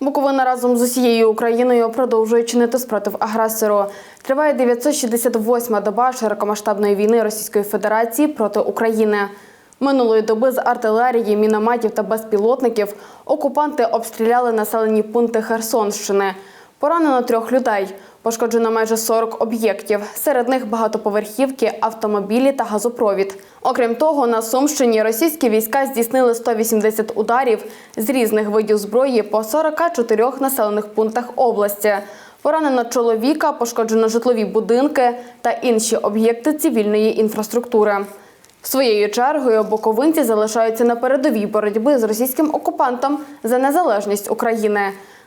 Буковина разом з усією Україною продовжує чинити спротив агресору. Триває 968-ма доба широкомасштабної війни Російської Федерації проти України. Минулої доби з артилерії, мінометів та безпілотників окупанти обстріляли населені пункти Херсонщини. Поранено трьох людей. Пошкоджено майже 40 об'єктів. Серед них багатоповерхівки, автомобілі та газопровід. Окрім того, на Сумщині російські війська здійснили 180 ударів з різних видів зброї по 44 населених пунктах області. Поранено чоловіка, пошкоджено житлові будинки та інші об'єкти цивільної інфраструктури. Своєю чергою буковинці залишаються на передовій боротьби з російським окупантом за незалежність України.